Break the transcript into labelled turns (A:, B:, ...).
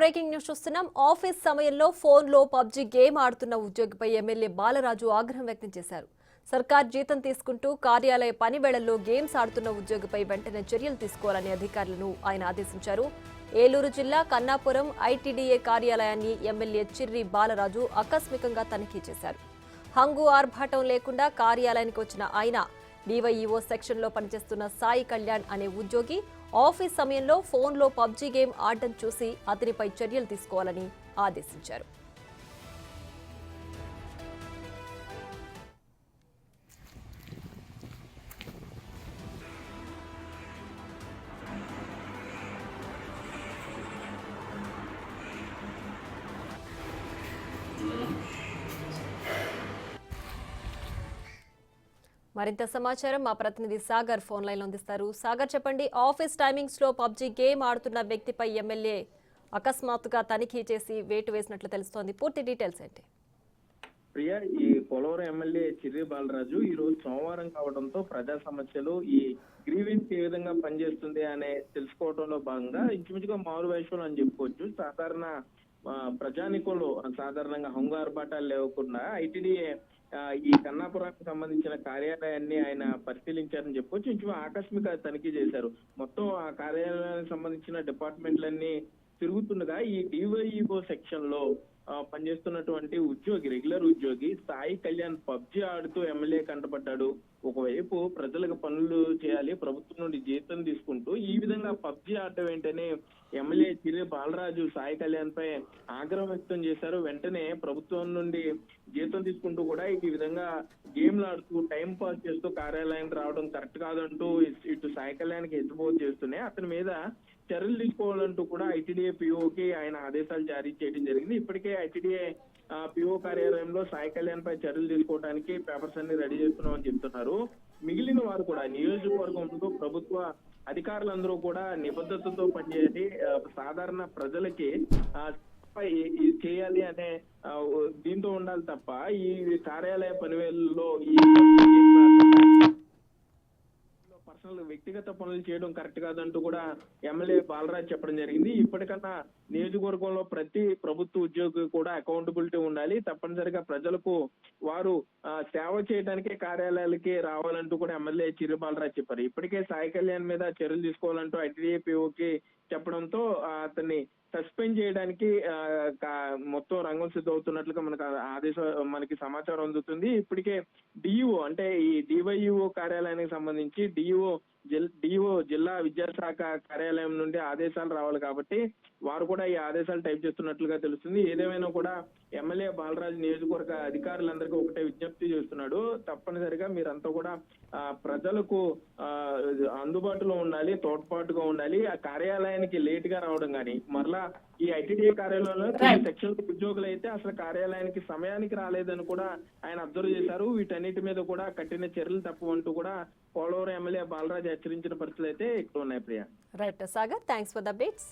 A: Breaking news చూస్తున్నాం. Office సమయంలో ఫోన్లో పబ్జీ గేమ్ ఆడుతున్న ఉద్యోగిపై ఎమ్మెల్యే బాలరాజు ఆగ్రహం వ్యక్తం చేశారు. సర్కార్ జీతం తీసుకుంటూ కార్యాలయ పని వేళల్లో గేమ్స్ ఆడుతున్న ఉద్యోగిపై వెంటనే చర్యలు తీసుకోవాలని అధికారులను ఆయన ఆదేశించారు. ఏలూరు జిల్లా కన్నాపురం ఐటీడీఏ కార్యాలయాన్ని ఎమ్మెల్యే చిర్రి బాలరాజు ఆకస్మికంగా తనిఖీ చేశారు. హంగు ఆర్భాటం లేకుండా కార్యాలయానికి వచ్చిన ఆయన డివైఈఓ సెక్షన్లో పనిచేస్తున్న సాయి కళ్యాణ్ అనే ఉద్యోగి ఆఫీస్ సమయంలో ఫోన్లో పబ్జీ గేమ్ ఆడటం చూసి అతనిపై చర్యలు తీసుకోవాలని ఆదేశించారు. మరింత సమాచారం మా ప్రతినిధి సాగర్ ఫోన్ లైన్ అందిస్తారు. సాగర్ చెప్పండి ఆఫీస్ టైమింగ్స్లో పబ్జీ గేమ్ ఆడుతున్న వ్యక్తిపై ఎమ్మెల్యే అకస్మాత్తుగా తనిఖీ చేసి వేటు వేసినట్లు తెలుస్తోంది. పూర్తి డీటెయిల్స్ ఏంటి?
B: ప్రియా ఈ పోలవరం ఎమ్మెల్యే చిర్రి బాలరాజు ఈ రోజు సోమవారం కావడంతో ప్రజా సమస్యలు ఈ గ్రీవెన్స్ ఏ విధంగా పనిచేస్తుంది అనే తెలుసుకోవడంలో భాగంగా ఇంచుమించుగా మారు వేషం అని చెప్పుకోవచ్చు. సాధారణ ప్రజానికులు సాధారణంగా హంగార్బాటాలు లేవకుండా ఐటీడీఏ ఈ కన్నాపురానికి సంబంధించిన కార్యాలయాన్ని ఆయన పరిశీలించారని చెప్పొచ్చు ఇంచు ఆకస్మిక తనిఖీ చేశారు. మొత్తం ఆ కార్యాలయానికి సంబంధించిన డిపార్ట్మెంట్లన్నీ తిరుగుతుండగా ఈ డివైఈఓ సెక్షన్లో పనిచేస్తున్నటువంటి ఉద్యోగి రెగ్యులర్ ఉద్యోగి సాయి కళ్యాణ్ పబ్జి ఆడుతూ ఎమ్మెల్యే కంటపడ్డాడు. ఒకవైపు ప్రజలకు పనులు చేయాలి ప్రభుత్వం నుండి జీతం తీసుకుంటూ ఈ విధంగా పబ్జి ఆడటం ఏంటని ఎమ్మెల్యే చిరి బాలరాజు సాయి కళ్యాణ్ పై ఆగ్రహం వ్యక్తం చేశారు. వెంటనే ప్రభుత్వం నుండి జీతం తీసుకుంటూ కూడా ఈ విధంగా గేమ్లు ఆడుతూ టైం పాస్ చేస్తూ కార్యాలయానికి రావడం కరెక్ట్ కాదంటూ ఇటు సాయి కళ్యాణ్కి ఎత్తుపోతు చేస్తూనే అతని మీద చర్యలు తీసుకోవాలంటూ కూడా ఐటీడీఏ పిఓకి ఆయన ఆదేశాలు జారీ చేయడం జరిగింది. ఇప్పటికే ఐటీడీఏ పిఓ కార్యాలయంలో సాయి కళ్యాణ్ పై చర్యలు తీసుకోవడానికి పేపర్స్ అన్ని రెడీ చేస్తున్నామని చెప్తున్నారు. మిగిలిన వారు కూడా నియోజకవర్గంలో ప్రభుత్వ అధికారులందరూ కూడా నిబద్ధతతో పనిచేసి సాధారణ ప్రజలకి చేయాలి అనే దీంతో ఉండాలి తప్ప ఈ కార్యాలయ పనివేళ్ళలో ఈ పర్సనల్ వ్యక్తిగత పనులు చేయడం కరెక్ట్ కాదంటూ కూడా ఎమ్మెల్యే బాలరాజ్ చెప్పడం జరిగింది. ఇప్పటికన్నా నియోజకవర్గంలో ప్రతి ప్రభుత్వ ఉద్యోగి కూడా అకౌంటబిలిటీ ఉండాలి. తప్పనిసరిగా ప్రజలకు వారు సేవ చేయడానికి కార్యాలయాలకి రావాలంటూ కూడా ఎమ్మెల్యే చిరు బాలరాజ్ చెప్పారు. ఇప్పటికే సాయి కళ్యాణ్ మీద చర్యలు తీసుకోవాలంటూ ఐటీడీఏపీఓకి చెప్పడంతో అతన్ని సస్పెండ్ చేయడానికి మొత్తం రంగం సిద్ధమవుతున్నట్లుగా మనకు ఆదేశం మనకి సమాచారం అందుతుంది. ఇప్పటికే డిఈఓ అంటే ఈ డివైఈఓ కార్యాలయానికి సంబంధించి డిఈఓ డిఓ జిల్లా విద్యాశాఖ కార్యాలయం నుండి ఆదేశాలు రావాలి కాబట్టి వారు కూడా ఈ ఆదేశాలు టైప్ చేస్తున్నట్లుగా తెలుస్తుంది. ఏదేమైనా కూడా ఎమ్మెల్యే బాలరాజు నియోజకవర్గ అధికారులందరికీ ఒకటే విజ్ఞప్తి చేస్తున్నాడు. తప్పనిసరిగా మీరంతా కూడా ఆ, ప్రజలకు అందుబాటులో ఉండాలి తోడ్పాటుగా ఉండాలి. ఆ కార్యాలయానికి లేట్గా రావడం కానీ మరలా ఈ ఐటీడీఏ కార్యాలయంలో సెక్షన్ ఉద్యోగులు అయితే అసలు కార్యాలయానికి సమయానికి రాలేదని కూడా ఆయన అబ్జర్వ్ చేశారు. వీటన్నిటి మీద కూడా కఠిన చర్యలు తప్పవంటూ కూడా పోలవరం ఎమ్మెల్యే బాలరాజు హెచ్చరించిన పరిస్థితులు అయితే ఇక్కడ ఉన్నాయి Priya.
A: Right Sagar thanks for the updates